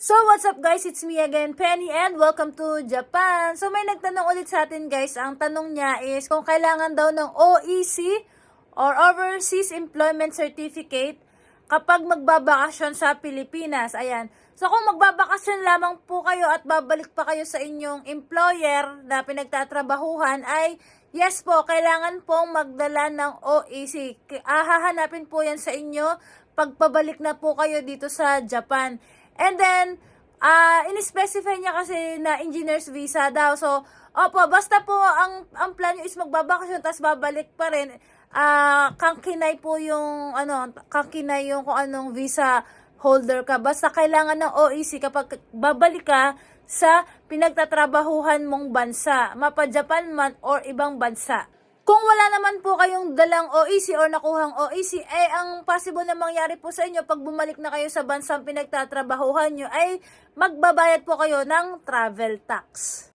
So, what's up guys? It's me again, Penny, and welcome to Japan. So, may nagtanong ulit sa atin guys. Ang tanong niya is kung kailangan daw ng OEC or Overseas Employment Certificate kapag magbabakasyon sa Pilipinas. Ayan. So, kung magbabakasyon lamang po kayo at babalik pa kayo sa inyong employer na pinagtatrabahuhan ay yes po, kailangan pong magdala ng OEC. Ah, hahanapin po yan sa inyo pagpabalik na po kayo dito sa Japan. And then, ah in-specify niya kasi na engineer's visa daw. So, opo, basta po ang ang plan niyo is magbabakasyon tapos babalik pa rin. Ah, kangkinay po yung ano, kangkinay yung kung anong visa holder ka. Basta kailangan ng OEC kapag babalik ka sa pinagtatrabahuhan mong bansa, mapa Japan man or ibang bansa. Kung wala naman po kayong dalang OEC or nakuhang OEC, eh ang possible na mangyari po sa inyo pag bumalik na kayo sa bansang pinagtatrabahuhan nyo ay magbabayad po kayo ng travel tax.